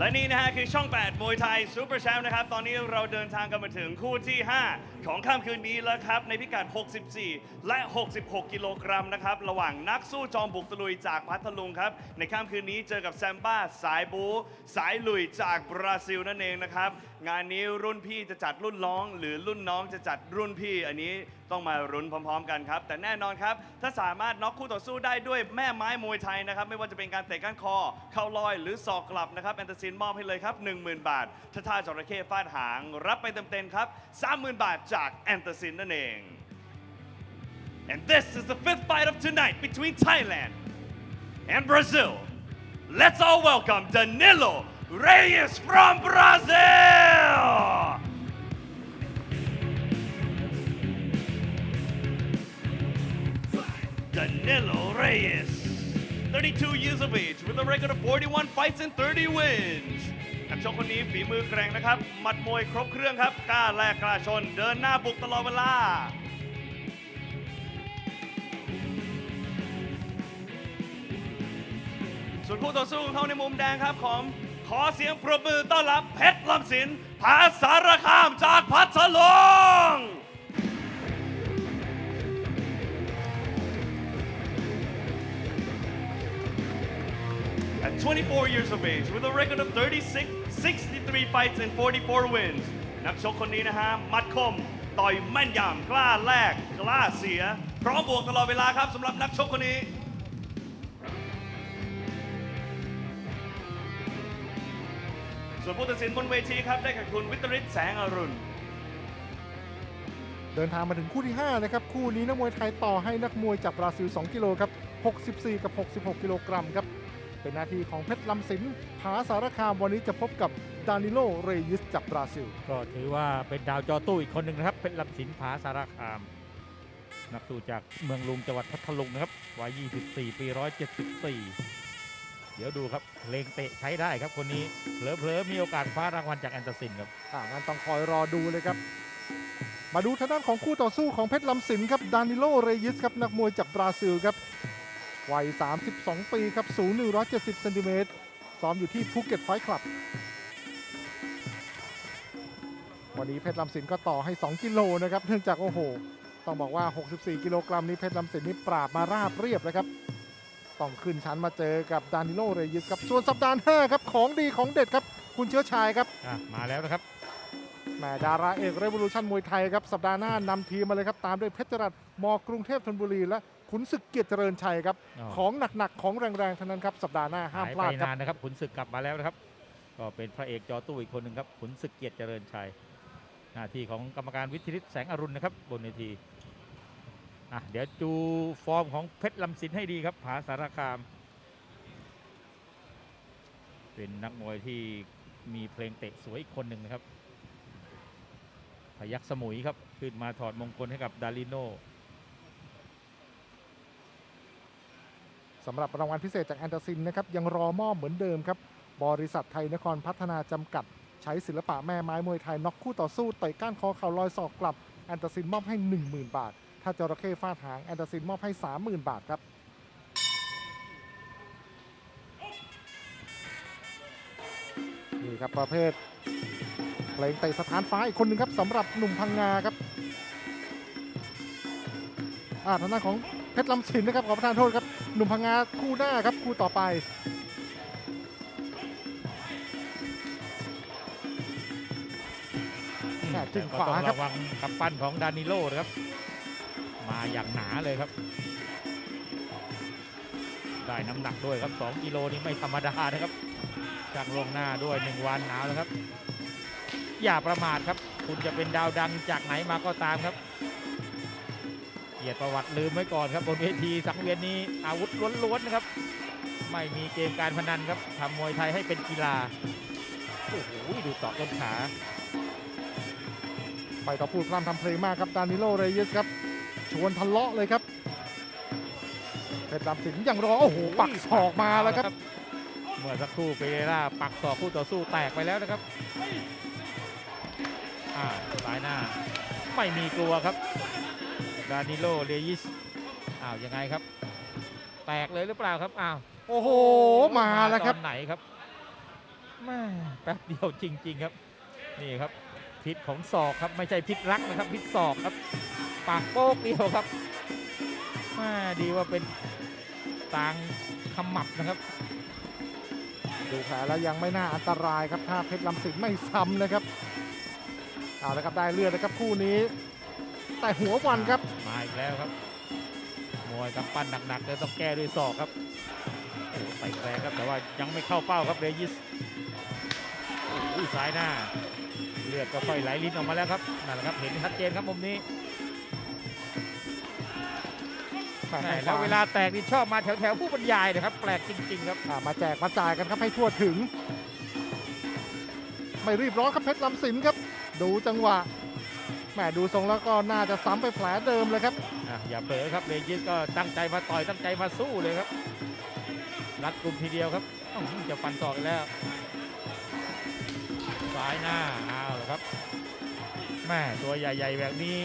และนี่นะฮะคือช่อง 8 มวยไทยซูเปอร์แชมป์นะครับ ตอนนี้เราเดินทางกันมาถึงคู่ที่ 5 ของค่ำคืนนี้แล้วครับ ในพิกัด 64 และ 66 กิโลกรัมนะครับ ระหว่างนักสู้จอมบุกตะลุยจากพัทลุงครับ ในค่ำคืนนี้เจอกับแซมบ้าสายบู สายลุยจากบราซิลนั่นเองนะครับ งานนี้รุ่นพี่จะจัดรุ่นน้อง หรือรุ่นน้องจะจัดรุ่นพี่ อันนี้ต้องมารุ้นพร้อม ๆ กันครับ แต่แน่นอนครับ ถ้าสามารถน็อกคู่ต่อสู้ได้ด้วยแม่ไม้มวยไทยนะครับ ไม่ว่าจะเป็นการเตะก้านคอ เข่าลอย หรือศอกกลับนะครับ แอนเตอร์ซินมอบให้เลยครับ 10,000 บาท ถ้าท่าจระเข้ฟาดหาง รับไปเต็มๆครับ 30,000 บาทจากแอนเตอร์ซินนั่นเอง And this is the fifth fight of tonight between Thailand and Brazil. Let's all welcome Danilo Reyes from Brazil. Danilo Reyes, 32 years of age with a record of 41 fights and 30 wins. นักชกคนนี้ฝีมือแกร่งนะครับ หมัดมวยครบเครื่องครับ กล้าแลกกล้าชน เดินหน้าบุกตลอดเวลา ส่วนคู่ต่อสู้ของเขาในมุมแดงครับของขอเสียงปรบมือต้อนรับเพชรลำสินผาสารคามจากพัทลุง At 24 years of age, with a record of 36, 63 fights and 44 wins นักชกคนนี้นะฮะ มัดคม ต่อยแม่นยำกล้าแลกกล้าเสีย พร้อมบวกตลอดเวลาครับสำหรับนักชกคนนี้ ส่วนผู้ตัดสินบนเวทีครับ ได้แก่คุณวิตริศแสงอรุณ เดินทางมาถึงคู่ที่ 5 นะครับ คู่นี้นักมวยไทยต่อให้นักมวยจากบราซิล 2 กิโลครับ 64 กับ 66 กิโลกรัมครับ เป็นหน้าที่ของเพชรลำสินผาสารคามวันนี้จะพบกับดานิโลเรยิสจากบราซิล ก็ถือว่าเป็นดาวจอตู้อีกคนหนึ่งนะครับ เป็นลำสินผาสารคาม นักสู้จากเมืองลุงจังหวัดพัทลุงนะครับวัย 24 ปี 174 เดี๋ยวดูครับเพลงเตะใช้ได้ครับคนนี้เผลอๆมีโอกาสคว้ารางวัลจากแอนเตอร์ซินครับอ่างั้นต้องคอยรอดูเลยครับ มาดูทางด้านของคู่ต่อสู้ของเพชรลำสินครับดานิโลเรยิสครับนักมวยจากบราซิลครับ วัย 32 ปีครับ สูง 170 เซนติเมตร ซ้อมอยู่ที่ภูเก็ตไฟคลับ วันนี้เพชรลำสินก็ต่อให้ 2 กิโลนะครับ เนื่องจากโอ้โห ต้องบอกว่า 64 กิโลกรัมนี้เพชรลำสินนี่ปราบมาราบเรียบเลยครับ ต้องขึ้นชั้นมาเจอกับดานิโลเรยิสครับ ส่วนสัปดาห์หน้าครับ ของดีของเด็ดครับ คุณเชื้อชายครับ มาแล้วนะครับ แหมดาราเอกเรวิลูชันมวยไทยครับสัปดาห์หน้านำทีมมาเลยครับ ตามด้วยเพชรจรัสมกรุงเทพธนบุรีและขุนศึกเกียรติเจริญชัยครับอ๋อของหนักๆ ของแรงๆทั้งนั้นครับ สัปดาห์หน้าห้ามหายพไปลาดครับนานนะครับขุนศึกกลับมาแล้วนะครับ ก็เป็นพระเอกจอตู้อีกคนหนึ่งครับขุนศึกเกียรติเจริญชัยหน้าที่ของกรรมการวิทยฤทธิ์แสงอรุณนะครับบนเวทีอะเดี๋ยวดูฟอร์มของเพชรลำสินให้ดีครับผาสารคาม เป็นนักมวยที่มีเพลงเตะสวยอีกคนหนึ่งนะครับ พยักสมุยครับ ขึ้นมาถอดมงคลให้กับดาริโนสำหรับรางวัลพิเศษจากแอนเดอร์ซินนะครับยังรอมอบเหมือนเดิมครับ บริษัทไทยนครพัฒนาจำกัด ใช้ศิลปะแม่ไม้มวยไทยน็อกคู่ต่อสู้เตะก้านคอเข่าลอยศอกกลับแอนเดอร์ซินมอบให้ 10,000 บาท ถ้าจระเข้ฟาดหางแอนเดอร์ซินมอบให้ 30,000 บาทครับนี่ครับประเภท เพลงเตะสถานฟ้าอีกคนหนึ่งครับสำหรับหนุ่มพังงาครับอ่าทางด้านของเพชรลำสินนะครับขอประทานโทษครับหนุ่มพังงาคู่หน้าครับคู่ต่อไปแม่จึงแต่ขก็วาต้องครับระวังกำปั้นของดานิโลนะครับ มาอย่างหนาเลยครับ ได้น้ำหนักด้วยครับ 2 กิโลนี่ไม่ธรรมดานะครับจากลวงหน้าด้วย 1 วันหนาวแล้วครับ อย่าประมาทครับ คุณจะเป็นดาวดังจากไหนมาก็ตามครับเกียรติประวัติลืมไว้ก่อนครับบนเวทีสังเวียนนี้อาวุธล้วนๆนะครับ ไม่มีเกมการพนันครับทำมวยไทยให้เป็นกีฬาโอ้โหดูต่อต้นขาไปต่อพูดพร่ำทำเพลงมากครับดานิโลเรยิสครับ ชวนทะเลาะเลยครับเพชรดำสิงห์ยังรอโอ้โหปักศอกมาแล้วครับ เมื่อสักครู่เปเรราปักศอกคู่ต่อสู้แตกไปแล้วนะครับ อ่าซ้ายหน้า ไม่มีกลัวครับดานิโลเลยิสอ้าวยังไงครับ แตกเลยหรือเปล่าครับอ้าวโอ้โหมาแล้วครับตอนไหนครับแม่แป๊บเดียวจริง ๆครับ นี่ครับ พิษของศอกครับไม่ใช่พิษรักนะครับ พิษศอกครับ ปากโป๊กเดียวครับแม่ดีว่าเป็นต่างขมับนะครับดูแผลแล้วยังไม่น่าอันตรายครับถ้าเพชรลำสิงห์ไม่ซ้ำนะครับ เอาละครับได้เลือดนะครับคู่นี้ แต่หัววันครับ มาอีกแล้วครับมวยกำปั้นหนักๆเลยต้องแก้ด้วยศอกครับโอ้โหใส่แรงครับแต่ว่ายังไม่เข้าเป้าครับเรยิสโอ้ยซ้ายหน้า เลือดก็ค่อยไหลลิ้นออกมาแล้วครับนั่นแหละครับเห็นชัดเจนครับมุมนี้แหม่แล้วเวลาแตกนี่ชอบมาแถวๆผู้บรรยายนะครับ แปลกจริง ๆ ครับอ่ามาแจกมาจ่ายกันครับให้ทั่วถึง ไม่รีบร้อนครับเพชรลำสินครับ ดูจังหวะแหมดูทรงแล้วก็น่าจะซ้ำไปแผลเดิมเลยครับอะอย่าเผลอครับเรยิสก็ตั้งใจมาต่อยตั้งใจมาสู้เลยครับ รัดกลุ่มทีเดียวครับอ้าวจะฟันศอกอีกแล้วซ้ายหน้าเอาละครับแม่ตัวใหญ่ ๆ แบบนี้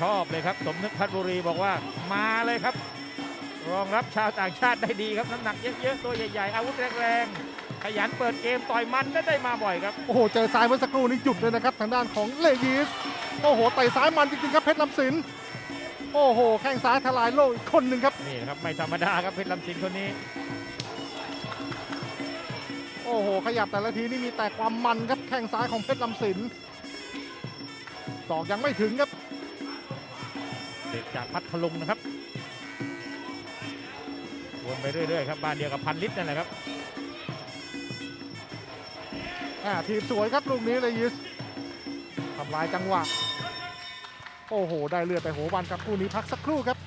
ชอบเลยครับ สมนึกพัฒบุรีบอกว่ามาเลยครับ รองรับชาวต่างชาติได้ดีครับ น้ำหนักเยอะๆตัวใหญ่ ๆ อาวุธแรงๆ ขยันเปิดเกมต่อยมันก็ได้มาบ่อยครับ โอ้โห เจอซ้ายเมื่อสักครู่นี้หยุดเลยนะครับ ทางด้านของเลยิส โอ้โหเตะซ้ายมันจริงๆครับเพชรลำสิน โอ้โห แข้งซ้ายทลายโลกอีกคนหนึ่งครับ นี่นะครับไม่ธรรมดาครับเพชรลำสินคนนี้ โอ้โห ขยับแต่ละทีนี่มีแต่ความมันครับแข้งซ้ายของเพชรลำสินศอกยังไม่ถึงครับ เด็กจากพัทลุงนะครับวนไปเรื่อยๆครับบ้านเดียวกับพันลิตรนั่นแหละครับ อ่าทีมสวยครับลูกนี้เลยยิสทำลายจังหวะ โอ้โห ได้เลือดไปโหวันครับคู่นี้พักสักครู่ครับ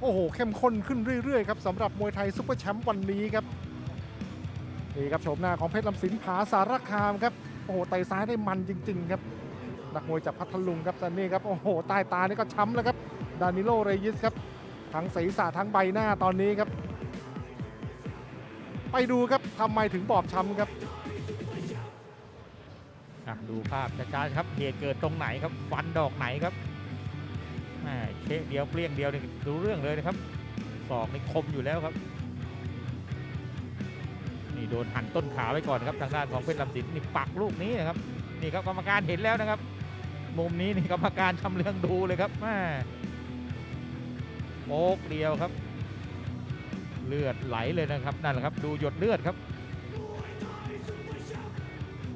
โอ้โห เข้มข้นขึ้นเรื่อย ๆ ครับสำหรับมวยไทยซุปเปอร์แชมป์วันนี้ครับนี่ครับโฉมหน้าของเพชรลำสินผาสารคามครับ โอ้โหเตซ้ายได้มันจริง ๆ ครับ นักมวยจากพัทลุงครับแต่นี่ครับ โอ้โห ใต้ตานี่ก็ช้ำแล้วครับ ดานิโล เรยิสครับ ทั้งศีรษะทั้งใบหน้าตอนนี้ครับ ไปดูครับทำไมถึงบอบช้ำครับอะดูภาพช้าๆครับเหตุเกิดตรงไหนครับฟันดอกไหนครับแหมเชะเดียวเปรี้ยงเดียวนี่รู้เรื่องเลยนะครับศอกนี่คมอยู่แล้วครับ นี่โดนหั่นต้นขาไว้ก่อนครับทางด้านของเพชรลำสินนี่ปักลูกนี้นะครับนี่ครับกรรมการเห็นแล้วนะครับ มุมนี้นี่กรรมการทำเรื่องดูเลยครับแม่ ป๊กเดียวครับ เลือดไหลเลยนะครับนั่นแหละครับดูหยดเลือดครับ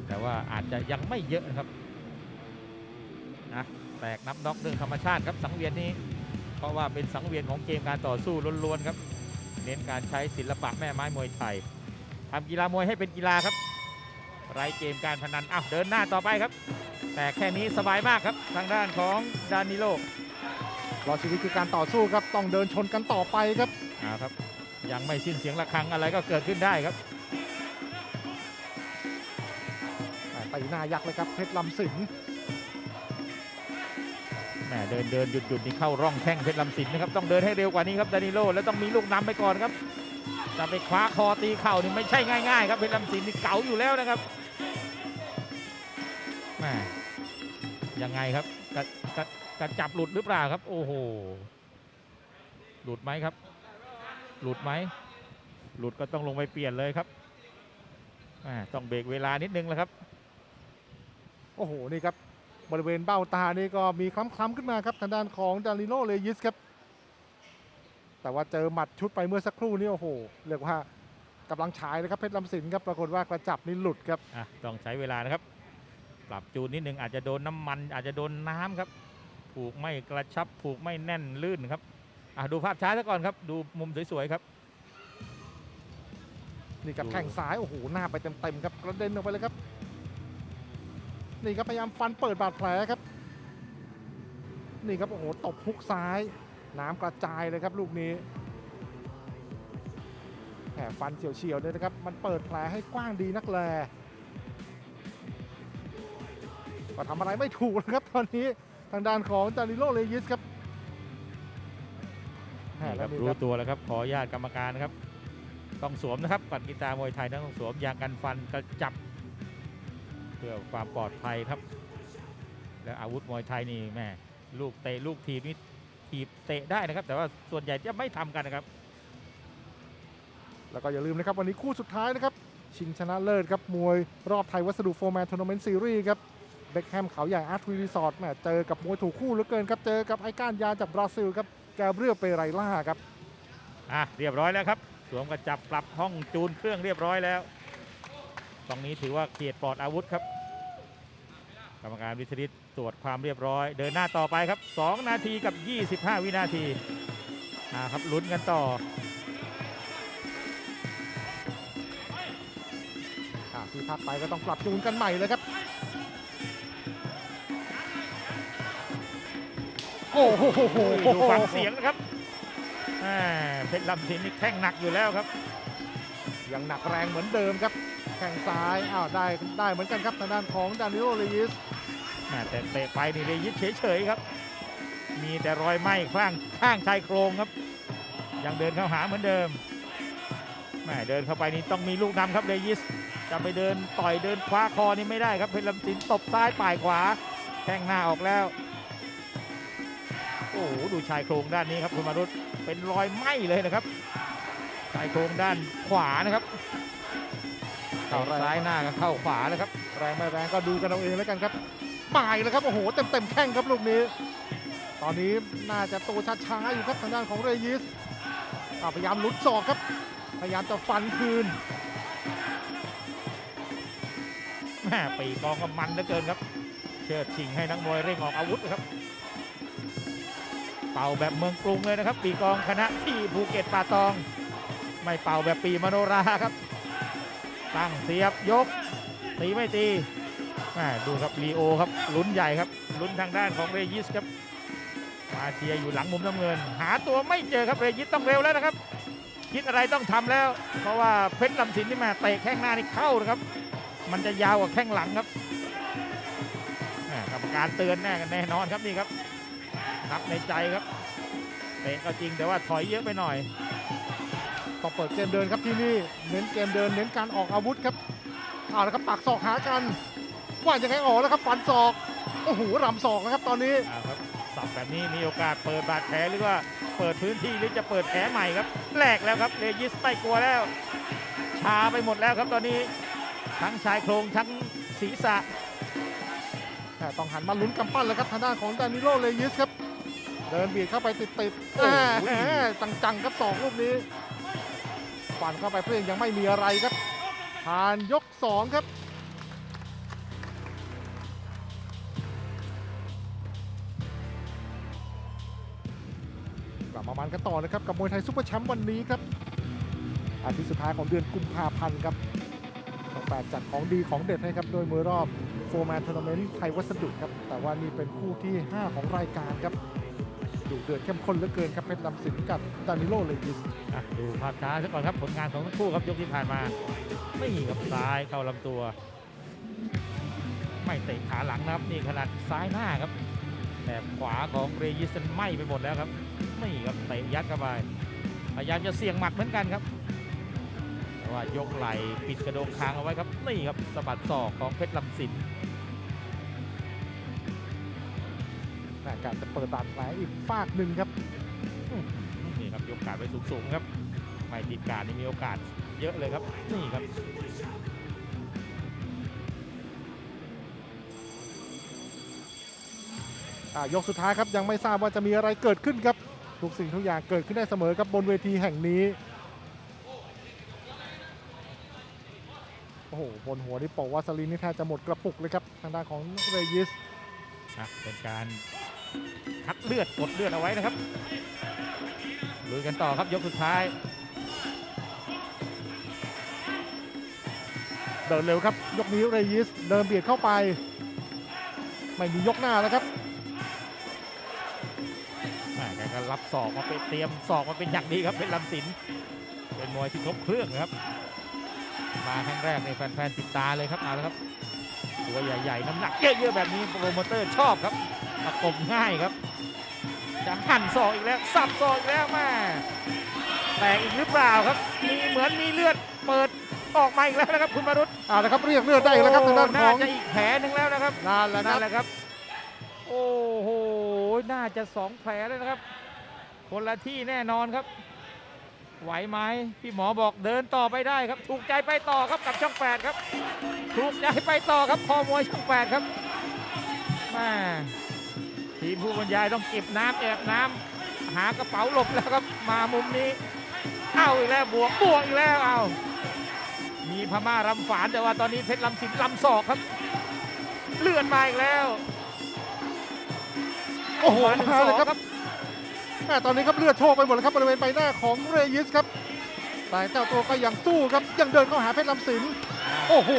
แต่ว่าอาจจะยังไม่เยอะนะครับนะแตกนับน็อกเรื่องธรรมชาติครับสังเวียนนี้ เพราะว่าเป็นสังเวียนของเกมการต่อสู้ล้วนๆครับเน้นการใช้ศิลปะแม่ไม้มวยไทยทำกีฬามวยให้เป็นกีฬาครับ ไรเกมการพนันอ้าวเดินหน้าต่อไปครับ แต่แค่นี้สบายมากครับ ทางด้านของดานิโล รอชีวิตคือการต่อสู้ครับต้องเดินชนกันต่อไปครับอ่าครับ ยังไม่สิ้นเสียงระฆังอะไรก็เกิดขึ้นได้ครับอ่าตีหน้ายักษ์เลยครับเพชรลำสิงห์แหมเดินเดินหยุดหยุดนี่เข้าร่องแข้งเพชรลำสินนะครับต้องเดินให้เร็วกว่านี้ครับดานิโลแล้วต้องมีลูกนำไปก่อนครับจะไปคว้าคอตีเข่านี่ไม่ใช่ง่ายๆครับเพชรลำสินนี่เก๋าอยู่แล้วนะครับแหมยังไงครับ กระกระกระจับหลุดหรือเปล่าครับ โอ้โห หลุดไหมครับ หลุดไหม หลุดก็ต้องลงไปเปลี่ยนเลยครับแหมต้องเบรกเวลานิดนึงแล้วครับ โอ้โห นี่ครับ บริเวณเบ้าตานี่ก็มีคล้ำๆขึ้นมาครับทางด้านของดานิโลเลยิสครับ แต่ว่าเจอหมัดชุดไปเมื่อสักครู่นี้โอ้โห เรียกว่ากำลังฉายเลยครับเพชรลำสินครับ ปรากฏว่ากระจับนี่หลุดครับอะต้องใช้เวลานะครับ ปรับจูนนิดนึงอาจจะโดนน้ำมัน อาจจะโดนน้ำครับ ผูกไม่กระชับผูกไม่แน่นลื่นครับอะดูภาพช้าซะก่อนครับ ดูมุมสวยๆครับนี่ครับแข้งซ้ายโอ้โหหน้าไปเต็มๆครับกระเด็นออกไปเลยครับ นี่ครับพยายามฟันเปิดบาดแผลครับ นี่ครับโอ้โหตบฮุกซ้าย น้ำกระจายเลยครับลูกนี้แหมฟันเฉียวๆเลยนะครับ มันเปิดแผลให้กว้างดีนักแล ก็ทำอะไรไม่ถูกนะครับตอนนี้ทางด้านของดานิโลเลยิสครับแหมนี่คแล้รัวบนี่รู้ครับตัวแล้วครับ ขออนุญาตกรรมการนะครับ ต้องสวมนะครับปัดกีตาร์มวยไทยต้องสวมยางกันฟันกระจับ เพื่อความปลอดภัยครับ แล้วอาวุธมวยไทยนี่แม่ลูกเตะลูกทีบนี่ทีบเตะได้นะครับ แต่ว่าส่วนใหญ่จะไม่ทำกันนะครับ แล้วก็อย่าลืมนะครับวันนี้คู่สุดท้ายนะครับ ชิงชนะเลิศครับมวยรอบไทยวัสดุโฟร์แมนทัวร์นาเมนต์ซีรีส์ครับ เบคแฮมเขาใหญ่อาร์ทวีรีสอร์ทแหมเจอกับมวยถูกคู่เหลือเกินครับ เจอกับไอก้านยาจากบราซิลครับแกเบรียลเปไรล่าครับอะเรียบร้อยแล้วครับ สวมกระจับปรับห้องจูนเครื่องเรียบร้อยแล้ว ตรงนี้ถือว่าเกียรติปลอดอาวุธครับ กรรมการวิทริตตรวจความเรียบร้อย เดินหน้าต่อไปครับ 2 นาทีกับ 25 วินาทีอ่าครับลุ้นกันต่ออะที่พักไปก็ต้องปรับจูนกันใหม่เลยครับ โอ้โหดูฟังเสียงนะครับแหม่เพชรลำสินนี่แข้งหนักอยู่แล้วครับ ยังหนักแรงเหมือนเดิมครับ แข้งซ้ายอ้าวได้ได้เหมือนกันครับทางด้านของดานิโลเลยิสแหม่แต่เตะไปนี่เลยยึดเฉยๆครับ มีแต่รอยไหม้ข้างข้างชายโครงครับ ยังเดินเข้าหาเหมือนเดิมแหม่เดินเข้าไปนี่ต้องมีลูกนำครับเลยิสจะไปเดินต่อยเดินคว้าคอนี่ไม่ได้ครับเพชรลำสินตบซ้ายป่ายขวาแข้งหน้าออกแล้วโอ้โหดูชายโครงด้านนี้ครับคุณมารุตเป็นรอยไหม้เลยนะครับชายโครงด้านขวานะครับเข้าซ้ายหน้าก็เข้าขวาแล้วครับ แรงไม่แรงก็ดูกันเอาเองแล้วกันครับหมายเลยครับโอ้โหเต็มเต็มๆแข้งครับลูกนี้ ตอนนี้น่าจะตัวช้าๆอยู่ครับทางด้านของเรยิสอ่าพยายามหลุดศอกครับ พยายามจะฟันคืนแม่ปีกองก็มันเหลือเกินครับ เชิดชิงให้นักมวยเร่งออกอาวุธนะครับ เป่าแบบเมืองกรุงเลยนะครับ ปีกองคณะที่ภูเก็ตป่าตอง ไม่เป่าแบบปีมโนราครับ ตั้งเสียบยก ตีไม่ตีดูครับลีโอครับลุ้นใหญ่ครับลุ้นทางด้านของเรยิสครับมาเชียร์อยู่หลังมุมน้ำเงิน หาตัวไม่เจอครับเรยิสต้องเร็วแล้วนะครับ คิดอะไรต้องทำแล้ว เพราะว่าเพชรลำสินนี่มาเตะแข้งหน้านี่เข้านะครับ มันจะยาวกว่าแข้งหลังครับแหม่กรรมการเตือนแน่กันแน่นอนครับนี่ครับ นับในใจครับเตะก็จริงแต่ว่าถอยเยอะไปหน่อย ต้องเปิดเกมเดินครับที่นี่เน้นเกมเดินเน้นการออกอาวุธครับเอาละครับปักศอกหากัน ว่ายังไงออกแล้วครับฟันศอกโอ้โหรำศอกนะครับตอนนี้อ่าครับสับแบบนี้มีโอกาสเปิดบาดแผลหรือว่าเปิดพื้นที่หรือจะเปิดแผลใหม่ครับแหลกแล้วครับเรยิสไม่กลัวแล้วชาไปหมดแล้วครับตอนนี้ทั้งชายโครงทั้งศีรษะแต่ต้องหันมาลุ้นกำปั้นแล้วครับทางด้านของดานิโลเลยิสครับ เดินเบียดเข้าไปติดๆโอ้อ่าโหแหมจังๆครับสองลูกนี้ฟันเข้าไปเพื่อนยังไม่มีอะไรครับผ่านยกสองครับกลับมามันกันต่อนะครับกับมวยไทยซุปเปอร์แชมป์วันนี้ครับอาทิตย์สุดท้ายของเดือนกุมภาพันธ์ครับต้องแปดจัดของดีของเด็ดให้ครับโดยมวยรอบโฟร์แมนทัวร์นาเมนต์ไทยวัสดุครับแต่ว่านี่เป็นคู่ที่ 5 ของรายการครับ ดูเดือดเข้มข้นเหลือเกินครับเพชรลำสินกับดานิโลเลยิสอะดูภาพช้าซะก่อนครับผลงานของทั้งคู่ครับยกที่ผ่านมา ไม่ครับซ้ายเข้าลำตัว ไม่เตะขาหลังนะครับนี่ขนาดซ้ายหน้าครับแถบขวาของเรยิสันไหม้ไปหมดแล้วครับนี่ครับเตะยัดเข้าไปพยายามจะเสี่ยงหมัดเหมือนกันครับแต่ว่ายกไหล่ปิดกระโดงคางเอาไว้ครับนี่ครับสะบัดศอกของเพชรลำสิน แต่การจะเปิดบาดแผลอีกฝากหนึ่งครับนี่ครับยกการดไว้สูงๆครับไม่ติดการดนี่มีโอกาสเยอะเลยครับนี่ครับอ่ายกสุดท้ายครับยังไม่ทราบว่าจะมีอะไรเกิดขึ้นครับทุกสิ่งทุกอย่างเกิดขึ้นได้เสมอครับบนเวทีแห่งนี้โอ้โหบนหัวนี่ปอกว่าสลีนนี่แทบจะหมดกระปุกเลยครับทางด้านของเรยิสอะเป็นการ คัดเลือดกดเลือดเอาไว้นะครับลุยกันต่อครับยกสุดท้าย เดินเร็วครับ ยกนี้เรยิสเดินเบียดเข้าไป ไม่มียกหน้าแล้วครับแม่แกก็รับศอกมาเป็นเตรียมศอกมาเป็นอย่างดีครับเป็นลำสิน เป็นมวยที่ครบเครื่องนะครับ มาครั้งแรกในแฟนๆติดตาเลยครับเอาละครับตัวใหญ่ๆน้ำหนักเยอะๆแบบนี้โปรโมเตอร์ชอบครับ ประกบง่ายครับ จะหั่นศอกอีกแล้วสับศอกอีกแล้วแม่แตกอีกหรือเปล่าครับ มีเหมือนมีเลือดเปิดออกมาอีกแล้วนะครับคุณมารุตเอาละครับเรียกเลือดได้อีกแล้วครับทางด้านขน่าองจะอีกแผลหนึ่งแล้วนะครับนั่นแหละคนั่รันบแหละครับ โอ้โหน่าจะสองแผลเลยนะครับ คนละที่แน่นอนครับ ไหวไหมพี่หมอบอกเดินต่อไปได้ครับ ถูกใจไปต่อครับกับช่องแปดครับ ถูกใจไปต่อครับคอมวยช่องแปดครับแม่ ทีมผู้บรรยายต้องเก็บน้ำแอบน้ำหากระเป๋าหลบแล้วครับมามุมนี้ เอาอีกแล้วบวกบวกอีกแล้วเอามีพม่ารำฝานแต่ว่าตอนนี้เพชรลำสินลำศอกครับ เลื่อนมาอีกแล้ว โอ้โหหนึ่งมาสเลอยงครับครับแม่ตอนนี้ครับเลือดโชกไปหมดแล้วครับบริเวณใบหน้าของเรยิสครับแต่เจ้าตัวก็ยังสู้ครับยังเดินเข้าหาเพชรลำสินโอ้โห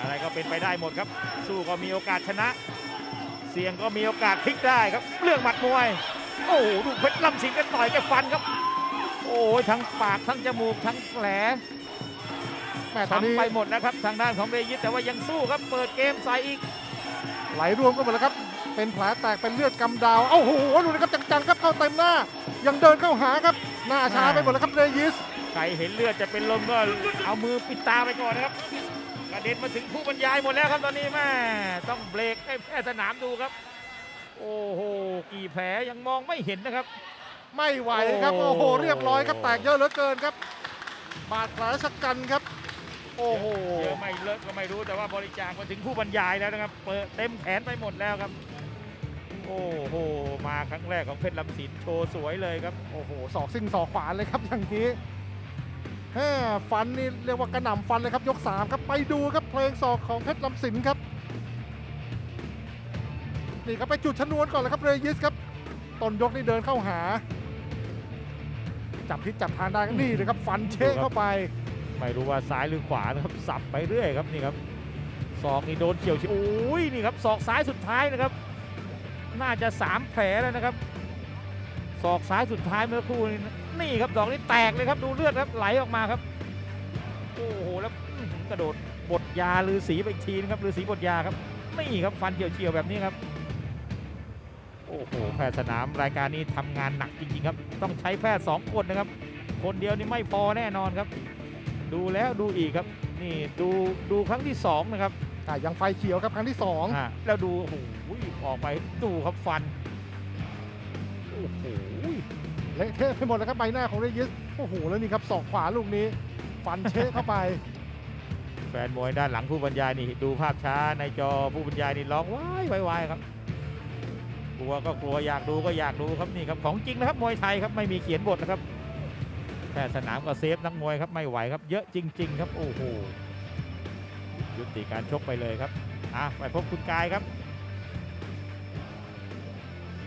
อะไรก็เป็นไปได้หมดครับ สู้ก็มีโอกาสชนะ เสี่ยงก็มีโอกาสพลิกได้ครับ เรื่องหมัดมวย โอ้โหดูเพชรลำสิงห์กันต่อยกันฟันครับ โอ้ยทั้งปากทั้งจมูกทั้งแผลแม่ตอนนี้ทำไปหมดนะครับ ทางด้านของเรยิสแต่ว่ายังสู้ครับ เปิดเกมใส่อีก ไหลรวมกันหมดแล้วครับ เป็นแผลแตกเป็นเลือดกำดาว โอ้โหดูนะครับจังๆครับเข้าเต็มหน้า ยังเดินเข้าหาครับ หน้าชาไปหมดแล้วครับเรยิสใครเห็นเลือดจะเป็นลมก็เอามือปิดตาไปก่อนนะครับ กระเด็นมาถึงผู้บรรยายหมดแล้วครับตอนนี้แม่ต้องเบรกให้แพทย์สนามดูครับ โอ้โหกี่แผลยังมองไม่เห็นนะครับ ไม่ไหวครับโอ้โอ้โหเรียบร้อยครับแตกเยอะเหลือเกินครับ บาดแผลชะกันครับ โอ้โหเยอะไม่เลอะก็ไม่รู้แต่ว่าบริจาคมาถึงผู้บรรยายแล้วนะครับ เปิดเต็มแขนไปหมดแล้วครับ โอ้โหมาครั้งแรกของเพชรลำสินโชว์สวยเลยครับโอ้โหศอกซิ่งศอกขวาเลยครับอย่างนี้ แฮ่ฟันนี่เรียกว่ากระหน่ำฟันเลยครับยก3ครับไปดูครับเพลงศอกของเพชรลำสินครับนี่ครับไปจุดชนวนก่อนเลยครับเรยิสครับต้นยกนี่เดินเข้าหา จับทิศจับทางได้ครับนี่เลยครับฟันเชะเข้าไป ไม่รู้ว่าซ้ายหรือขวานะครับสับไปเรื่อยครับนี่ครับศอกนี่โดนเฉียวเฉียวโอ้ยนี่ครับศอกซ้ายสุดท้ายนะครับ น่าจะสามแผลแล้วนะครับศอกซ้ายสุดท้ายเมื่อครู่นี้ นี่ครับดอกนี้แตกเลยครับดูเลือดครับไหลออกมาครับ โอ้โหแล้วอื้อหือกระโดดบดยาลือสีไปอีกทีนะครับลือสีบดยาครับนี่ครับฟันเฉียวเฉียวๆแบบนี้ครับโอ้โหแพทย์สนามรายการนี้ทำงานหนักจริงๆครับ ต้องใช้แพทย์สองคนนะครับ คนเดียวนี่ไม่พอแน่นอนครับ ดูแล้วดูอีกครับ นี่ดูดูครั้งที่สองนะครับอะยังไฟเขียวครับครั้งที่2อ่าแล้วดูโอ้โหออกไปดูครับฟันโอ้โห เละเทะไปหมดแล้วครับใบหน้าของเรยิสโอ้โหแล้วนี่ครับศอกขวาลูกนี้ฟันเชะเข้าไป แฟนมวยด้านหลังผู้บรรยายนี่ดูภาพช้าในจอผู้บรรยายนี่ร้องว้ายว้ายว้ายครับกลัวก็กลัวอยากดูก็อยากดูครับนี่ครับของจริงนะครับมวยไทยครับไม่มีเขียนบทนะครับแพทย์สนามก็เซฟนักมวยครับไม่ไหวครับเยอะจริง ๆ ครับโอ้โหยุติการชกไปเลยครับอะไปพบคุณกายครับ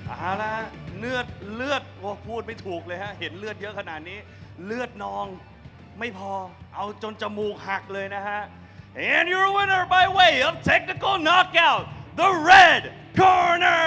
เอาละฮะเลือดเลือด โอ้พูดไม่ถูกเลยฮะ เห็นเลือดเยอะขนาดนี้ เลือดนองไม่พอ เอาจนจมูกหักเลยนะฮะ and your winner by way of technical knockout the red corner